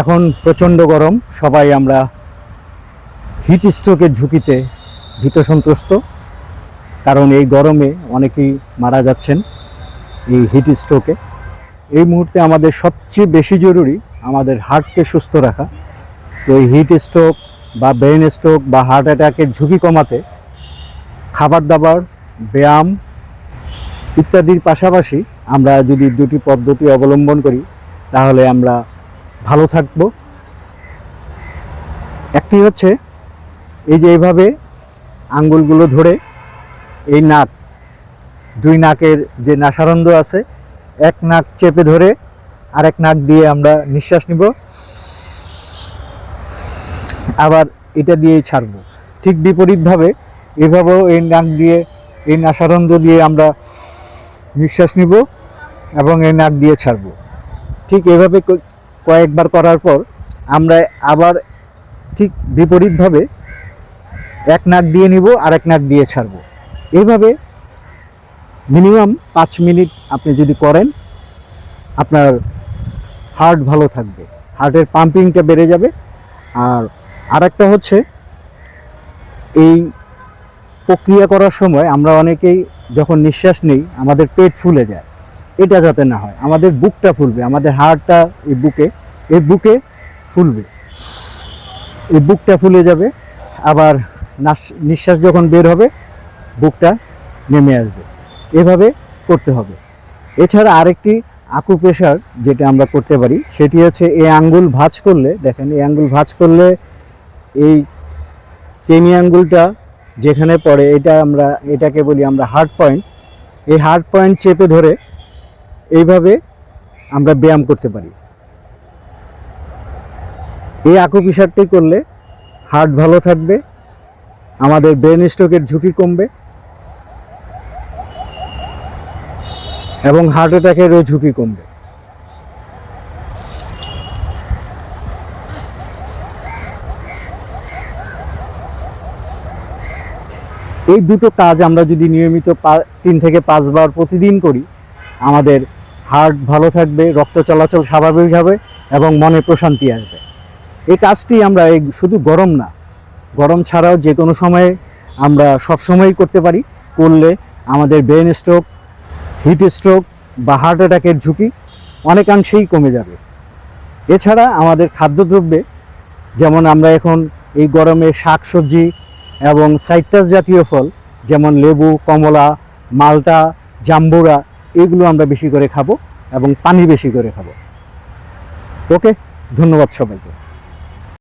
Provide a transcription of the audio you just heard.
এখন প্রচণ্ড গরম, সবাই আমরা হিট স্ট্রোকের ঝুঁকিতে ভীত সন্ত্রস্ত, কারণ এই গরমে অনেকেই মারা যাচ্ছেন এই হিট স্ট্রোকে এই মুহূর্তে আমাদের সবচেয়ে বেশি জরুরি আমাদের হার্টকে সুস্থ রাখা। তো এই হিট স্ট্রোক বা ব্রেন স্ট্রোক বা হার্ট অ্যাটাকের ঝুঁকি কমাতে খাবার দাবার ব্যায়াম ইত্যাদির পাশাপাশি আমরা যদি দুটি পদ্ধতি অবলম্বন করি, তাহলে আমরা ভালো থাকব। একটি হচ্ছে এই যে এইভাবে আঙ্গুলগুলো ধরে এই নাক, দুই নাকের যে নাসারন্ধ্র আছে, এক নাক চেপে ধরে আরেক নাক দিয়ে আমরা নিঃশ্বাস নিব। আবার এটা দিয়েই ছাড়বো। ঠিক বিপরীতভাবে এভাবেও এই নাক দিয়ে, এই নাসারন্ধ্র দিয়ে আমরা নিঃশ্বাস নিব এবং এই নাক দিয়ে ছাড়বো। ঠিক এভাবে কয়েকবার করার পর আমরা আবার ঠিক বিপরীতভাবে এক নাক দিয়ে নিব আর এক নাক দিয়ে ছাড়বো। এইভাবে মিনিমাম পাঁচ মিনিট আপনি যদি করেন, আপনার হার্ট ভালো থাকবে, হার্টের পাম্পিংটা বেড়ে যাবে। আর আরেকটা হচ্ছে, এই প্রক্রিয়া করার সময় আমরা অনেকেই যখন নিঃশ্বাস নেই, আমাদের পেট ফুলে যায়। এটা যাতে না হয়। আমাদের বুকটা ফুলবে, আমাদের হাড়টা এই বুকে এই বুকে ফুলবে। এই বুকটা ফুলে যাবে, আবার নিঃশ্বাস যখন বের হবে, বুকটা নেমে আসবে। এভাবে করতে হবে। এছাড়া আরেকটি আকু প্রেশার যেটা আমরা করতে পারি, সেটি হচ্ছে এই আঙ্গুল ভাঁজ করলে, দেখেন এই আঙ্গুল ভাঁজ করলে এই কেনি আঙ্গুলটা যেখানে পড়ে, এটা আমরা, এটাকে বলি আমরা হার্ট পয়েন্ট এই হার্ট পয়েন্ট চেপে ধরে এইভাবে আমরা ব্যায়াম করতে পারি। এই আকুপিসারটি করলে হার্ট ভালো থাকবে, আমাদের ব্রেন স্ট্রোকের ঝুঁকি কমবে এবং হার্ট অ্যাটাকেরও ঝুঁকি কমবে। এই দুটো কাজ আমরা যদি নিয়মিত তিন থেকে পাঁচবার প্রতিদিন করি, আমাদের হার্ট ভালো থাকবে, রক্ত চলাচল স্বাভাবিক হবে এবং মনে প্রশান্তি আসবে। এই কাজটি আমরা এই শুধু গরম না, গরম ছাড়াও যে কোনো সময়ে আমরা সব সময়ই করতে পারি। করলে আমাদের ব্রেন স্ট্রোক, হিট স্ট্রোক বা হার্ট অ্যাটাকের ঝুঁকি অনেকাংশেই কমে যাবে। এছাড়া আমাদের খাদ্যদ্রব্যে, যেমন আমরা এখন এই গরমে শাক সবজি এবং সাইট্রাস জাতীয় ফল, যেমন লেবু, কমলা, মালটা, জাম্বুরা এগুলো আমরা বেশি করে খাব এবং পানি বেশি করে খাব। ওকে ধন্যবাদ সবাইকে।